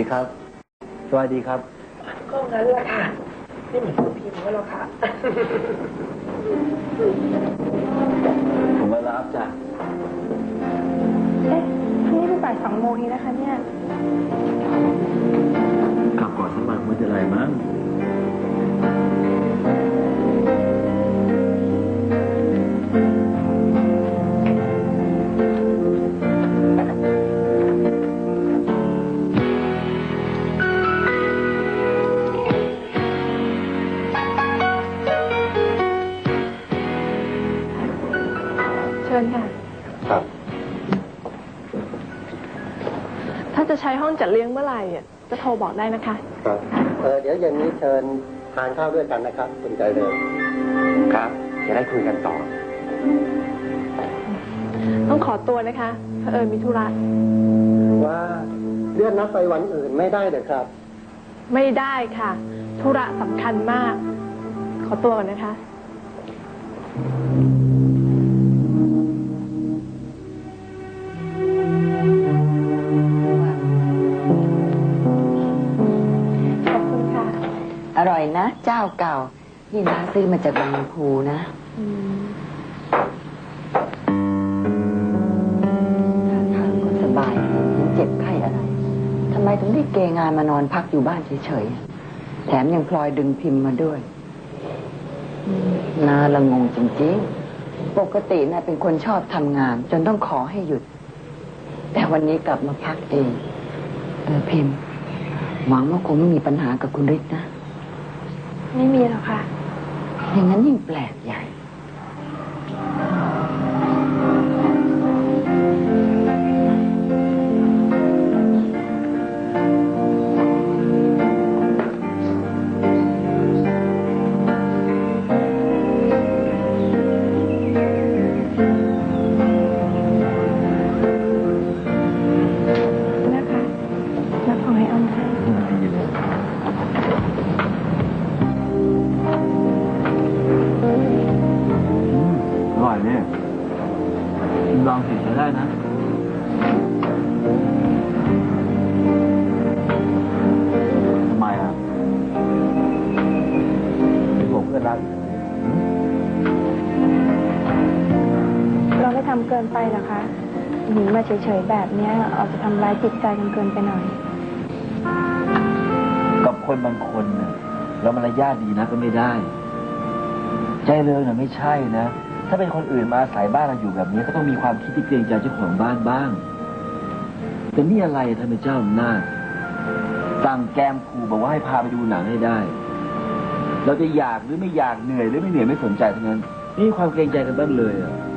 ดีครับ สวัสดีครับ ก็งั้นแหละค่ะ ไม่เหมือนคุณพิมพ์ก็หรอกค่ะาจะใช้ห้องจัดเลี้ยงเมื่อไหร่อะจะโทรบอกได้นะคะ ครับเออเดี๋ยวเย็นนี้เชิญทานข้าวด้วยกันนะครับคุณใจเลยครับจะได้คุยกันต่อ ต้องขอตัวนะคะเผอิญมีธุระว่าเลื่อนนัดไปวันอื่นไม่ได้เด้อครับ ไม่ได้ค่ะ ธุระสำคัญมาก ขอตัวก่อนนะคะ เจ้าเก่า นี่น้าซื้อมาจากบางลำพูนะท่าทางก็สบายเห็นเจ็บไข้อะไรทำไมถึงได้เกงานมานอนพักอยู่บ้านเฉยๆ แถมยังพลอยดึงพิมพ์มาด้วยอืมนาละงงจริงๆ ปกติน่ะเป็นคนชอบทำงาน จนต้องขอให้หยุด แต่วันนี้กลับมาพักเอง เออพิมพ์ หวังว่าคงไม่มีปัญหากับคุณฤทธิ์นะ ไม่มีหรอกค่ะ อย่างนั้นยิ่งแปลกใหญ่ เราไม่ทำเกินไปเหรอคะหนีมาเฉยๆแบบเนี้ยอาจจะทำร้ายจิตใจกันเกินไปหน่อย กับคนบางคนเนี่ยเรามารยาทดีนะก็ไม่ได้ ใจเริงน่ะไม่ใช่นะ ถ้าเป็นคนอื่นมาอาศัยบ้านเราอยู่แบบนี้ก็ต้องมีความคิดที่เกรงใจเจ้าของบ้านบ้างแต่นี่อะไรท่านเป็นเจ้าอำนาจสั่งแกมขู่บอกว่าให้พาไปดูหนังให้ได้ เราจะอยากหรือไม่อยากเหนื่อยหรือไม่เหนื่อยไม่สนใจทั้งนั้นนี่ความเกรงใจกันบ้างเลยอะ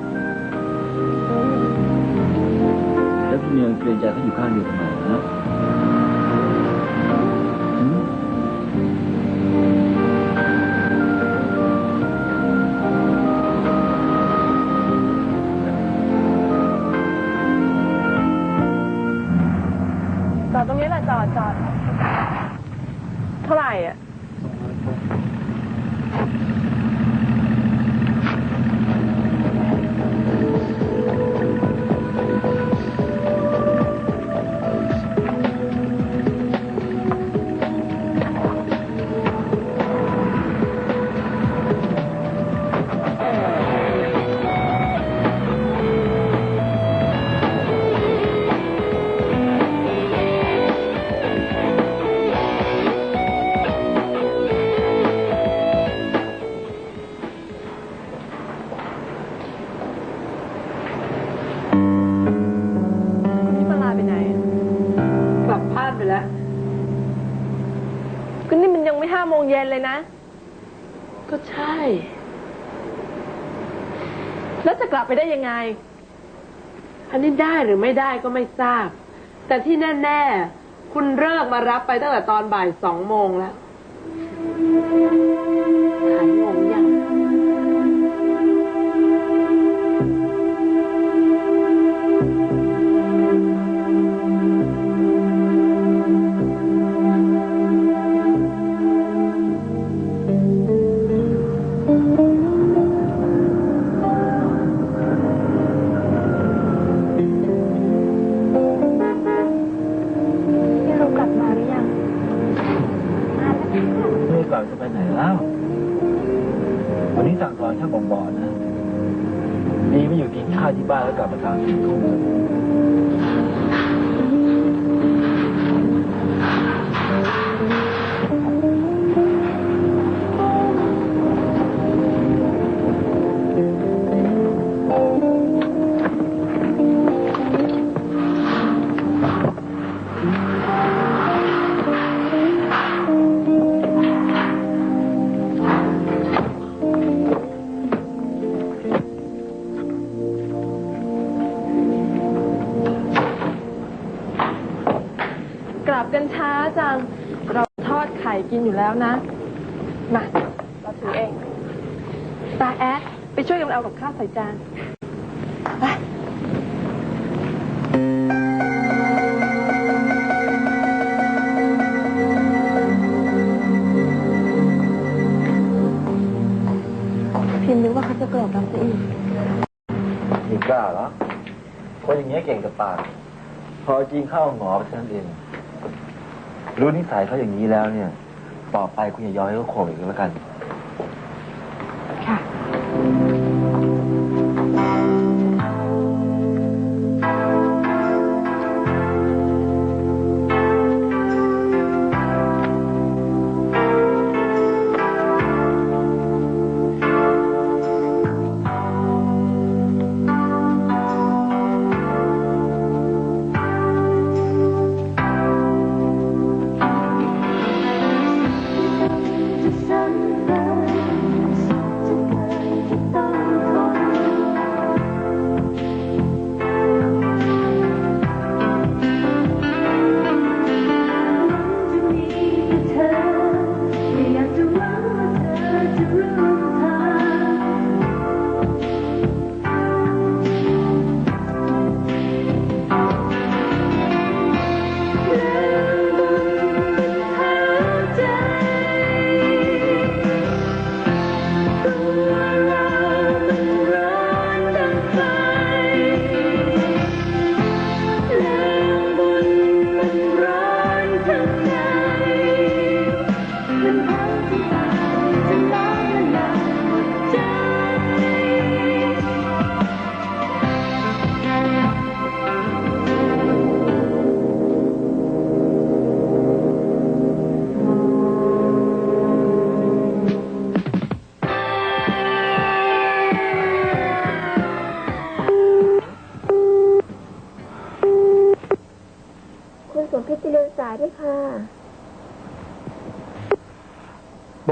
แล้วพี่เมียเกรงใจเขาอยู่ข้างเดียวทำไมนะ ไม่ห้าโมงเย็นเลยนะ ก็ใช่ แล้วจะกลับไปได้ยังไง อันนี้ได้หรือไม่ได้ก็ไม่ทราบ แต่ที่แน่ ๆ คุณเลิกมารับไปตั้งแต่ตอนบ่ายสองโมงแล้ว จะไปไหนแล้ววันนี้สั่งสอนช่างบอกบอกนะดีไม่อยู่กินข้าวที่บ้านแล้วกลับมาทำสิ่งของเธอก กันช้าจัง เราทอดไข่กินอยู่แล้วนะ มา เราถือเอง ตาแอด ไปช่วยกันเอากับข้าวใส่จานไปพิมพ์นึกว่าเขาจะโกรธเราซะอีกมีกล้าเหรอคนอย่างเงี้ยเก่งกับปาก พอจริงเข้าหงอไปเท่านั้นเอง รู้นิสัยเขาอย่างนี้แล้วเนี่ย ต่อไปคุณอย่ายอมให้เขาโขกอีกแล้วกัน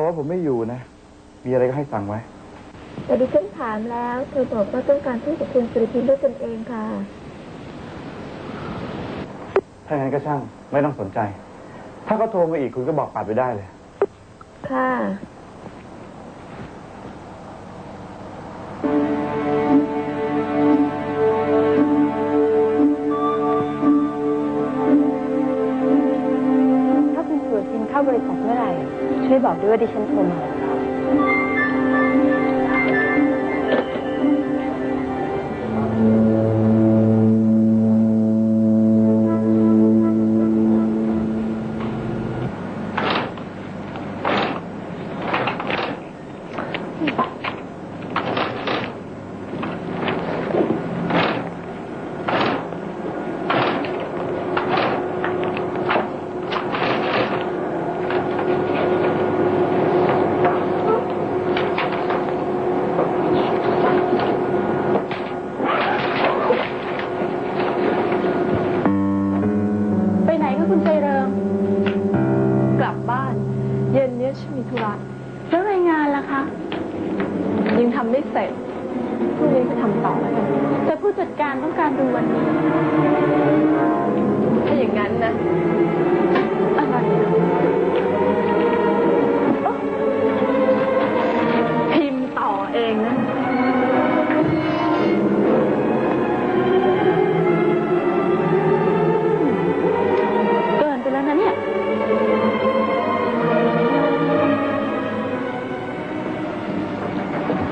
บอกว่าผมไม่อยู่นะ มีอะไรก็ให้สั่งไว้ แต่ดิฉันถามแล้ว เธอบอกว่าต้องการพูดกับคุณสุริพินด้วยตนเองค่ะ ถ้างั้นก็ช่าง ไม่ต้องสนใจ ถ้าเขาโทรมาอีกคุณก็บอกปัดไปได้เลย ค่ะ อบด้วยว่าดิฉันโทรมา การต้องการดูวันนี้ ถ้าอย่างนั้นนะอะไรอะพิมพ์ต่อเองนะเกินไปแล้วนะเนี่ย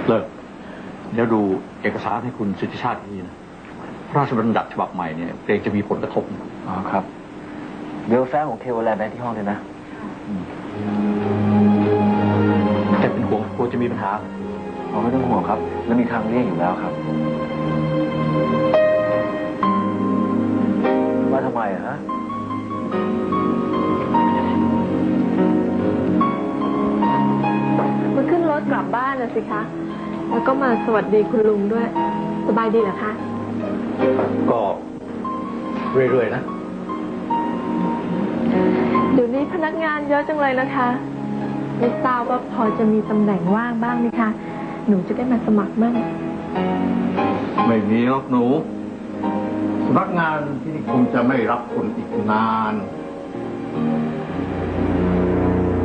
เลิกเดี๋ยวดูเอกสารให้คุณสิทธิชาติทีนะ พระราชบัญญัติฉบับใหม่เนี่ยเกรงจะมีผลกระทบอ๋อครับเบลแฟงของเทวแลนด์ได้ที่ห้องเลยนะคจะมีปัญหาเราไม่ต้องห่วงครับเรามีทางเลี่ยงอยู่แล้วครับ ว่าทำไมอะฮะมาขึ้นรถกลับบ้านนะสิคะ แล้วก็มาสวัสดีคุณลุงด้วย สบายดีเหรอคะ ก็เรื่อยๆนะ เดี๋ยวนี้พนักงานเยอะจังเลยนะคะไม่ทราบว่าพอจะมีตำแหน่งว่างบ้างไหมคะ หนูจะได้มาสมัครมั่งไม่มีหรอกหนูสำนักงานที่นี่คงจะไม่รับคนอีกนาน